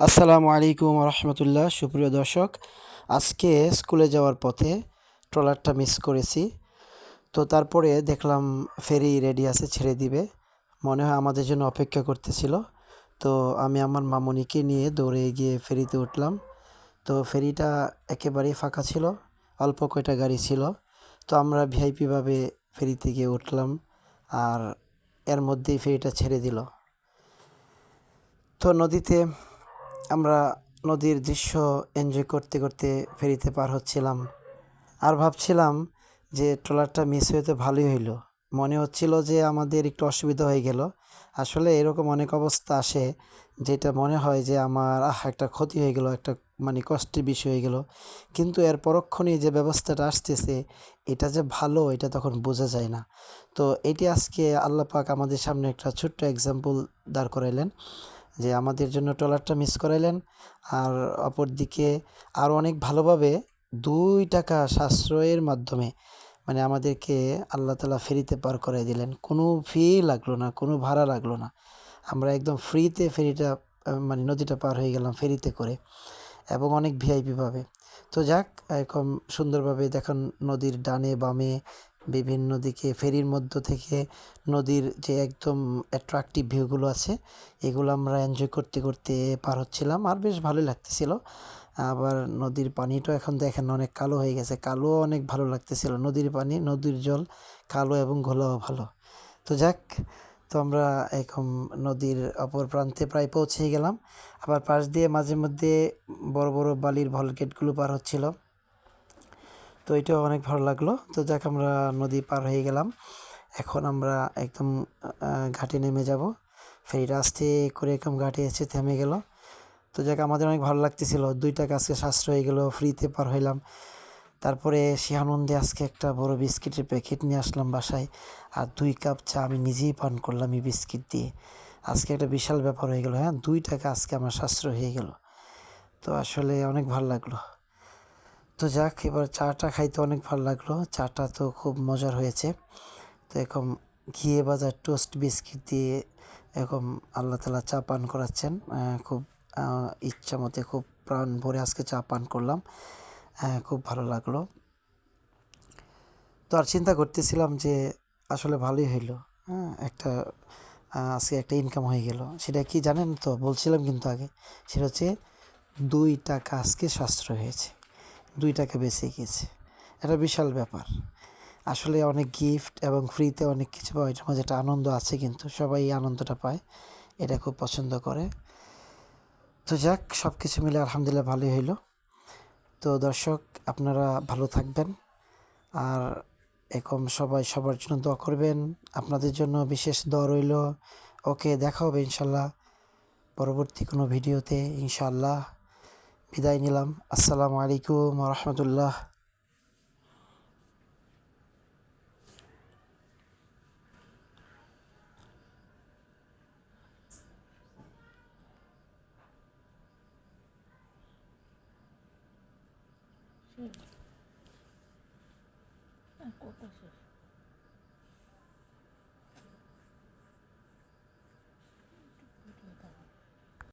আসসালামু আলাইকুম রহমতুল্লাহ, সুপ্রিয় দর্শক। আজকে স্কুলে যাওয়ার পথে ট্রলারটা মিস করেছি। তো তারপরে দেখলাম ফেরি রেডি আছে, ছেড়ে দিবে। মনে হয় আমাদের জন্য অপেক্ষা করতেছিল। তো আমি আমার মামুনিকে নিয়ে দৌড়ে গিয়ে ফেরিতে উঠলাম। তো ফেরিটা একেবারেই ফাঁকা ছিল, অল্প কয়টা গাড়ি ছিল। তো আমরা ভিআইপিভাবে ফেরিতে গিয়ে উঠলাম আর এর মধ্যেই ফেরিটা ছেড়ে দিল। তো নদীতে আমরা নদীর দৃশ্য এনজয় করতে করতে ফেরিতে পার হচ্ছিলাম। আর ভাবছিলাম যে ট্রলারটা মিস হয়ে তো ভালোই হইল। মনে হচ্ছিল যে আমাদের একটু অসুবিধা হয়ে গেল। আসলে এরকম অনেক অবস্থা আসে যেটা মনে হয় যে আমার, আহ, একটা ক্ষতি হয়ে গেল, একটা মানে কষ্টের বিষয় হয়ে গেল। কিন্তু এর পরক্ষণেই যে ব্যবস্থাটা আসতেছে, এটা যে ভালো, এটা তখন বোঝা যায় না। তো এটি আজকে আল্লাহ পাক আমাদের সামনে একটা ছোট্ট এক্সাম্পল দাঁড় করাইলেন। যে আমাদের জন্য ট্রলারটা মিস করাইলেন। আর অপরদিকে আরও অনেক ভালোভাবে দুই টাকা সাশ্রয়ের মাধ্যমে মানে আমাদেরকে আল্লাহ তালা ফেরিতে পার করে দিলেন। কোনো ফি লাগল না, কোনো ভাড়া লাগল না। আমরা একদম ফ্রিতে ফেরিটা মানে নদীটা পার হয়ে গেলাম ফেরিতে করে এবং অনেক ভিআইপি পাবে। তো যাক এরকম সুন্দরভাবে দেখুন নদীর ডানে বামে বিভিন্ন দিকে, ফেরির মধ্য থেকে নদীর যে একদম অ্যাট্রাকটিভ ভিউগুলো আছে, এগুলো আমরা এনজয় করতে করতে পার হচ্ছিলাম আর বেশ ভালোই লাগতেছিল। আবার নদীর পানিটাও এখন দেখেন অনেক কালো হয়ে গেছে কালো অনেক ভালো লাগতেছিল। নদীর পানি, নদীর জল, কালো এবং ঘোলাও ভালো। তো যাক, তো আমরা এখন নদীর অপর প্রান্তে প্রায় পৌঁছে গেলাম। আবার পাশ দিয়ে মাঝে মধ্যে বড় বড় বালির ভলগেটগুলো পার হচ্ছিল তো এটাও অনেক ভালো লাগল। তো যাক, আমরা নদী পার হয়ে গেলাম। এখন আমরা একদম ঘাটে নেমে যাব। ফেরিটা আস্তে করে এরকম ঘাটে এসে থেমে গেল। তো যাক, আমাদের অনেক ভালো লাগতেছিল। দুই টাকা আজকে সাশ্রয় হয়ে গেলো, ফ্রিতে পার হইলাম। তারপরে সে আনন্দে আজকে একটা বড় বিস্কিটের প্যাকেট নিয়ে আসলাম বাসায়। আর দুই কাপ চা আমি নিজেই পান করলাম এই বিস্কিট দিয়ে। আজকে একটা বিশাল ব্যাপার হয়ে গেলো হ্যাঁ? দুই টাকা আজকে আমার সাশ্রয় হয়ে গেল। তো আসলে অনেক ভালো লাগল। তো যাক, এবার চাটা খাইতে অনেক ভালো লাগল। চাটা তো খুব মজার হয়েছে। তো এরকম ঘিয়ে বাজার টোস্ট বিস্কিট দিয়ে এরকম আল্লাহ তালা চা পান করাচ্ছেন। খুব ইচ্ছা মতে খুব প্রাণ ভরে আজকে চা পান করলাম। খুব ভালো লাগল। তো আর চিন্তা করতেছিলাম যে আসলে ভালোই হইল। হ্যাঁ একটা আজকে একটা ইনকাম হয়ে গেল। সেটা কি জানেন তো? বলছিলাম কিন্তু আগে। সেটা হচ্ছে দুই টাকা আজকে সাশ্রয় হয়েছে। দুই টাকা বেঁচে গিয়েছে এটা বিশাল ব্যাপার। আসলে অনেক গিফট এবং ফ্রিতে অনেক কিছু পাওয়া, এটার মাঝে একটা আনন্দ আছে কিন্তু সবাই এই আনন্দটা পায়। এটা খুব পছন্দ করে। তো যাক সব কিছু মিলে আলহামদুলিল্লাহ ভালোই হইল। তো দর্শক, আপনারা ভালো থাকবেন। আর এরকম সবাই সবার জন্য দোয়া করবেন। আপনাদের জন্য বিশেষ দোয়া রইল। ওকে, দেখা হবে ইনশাল্লাহ পরবর্তী কোনো ভিডিওতে। ইনশাআল্লাহ বিদায় নিলাম আসসালামু আলাইকুম রহমতুল্লাহ কথা শেষ